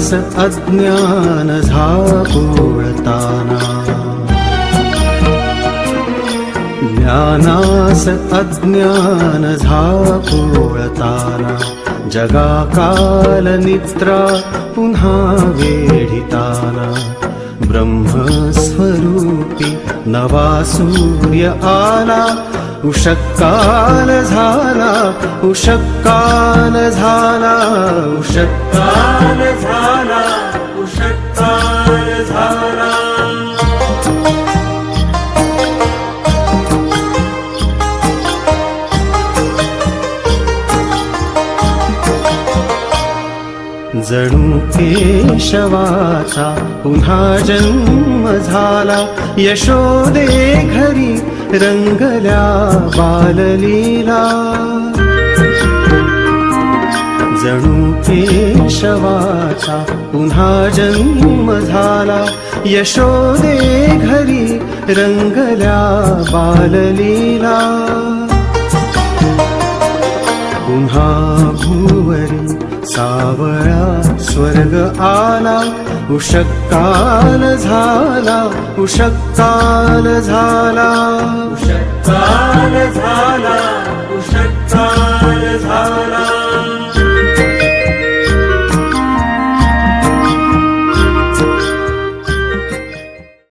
ज्ञानास अज्ञान झापुळताना. ज्ञानास अज्ञान झापुळताना. जगाकाल निद्रा पुन्हा वेढिताना. ब्रह्मस्वरूपी नवा सूर्य आला. उषक्काल झाला उषक्काल झाला उषक्काल झाला. उषक्काल झाला. जणू केशवाचा पुन्हा जन्म झाला. यशोदे घरी रंगल्या बाललीला. जणू केशवाचा पुन्हा जन्म झाला. यशोदे घरी रंगल्या बाललीला. पुन्हा भूवरी सावळा स्वर्ग आला. उषक्काल झाला उषक्काल झाला. उषक्काल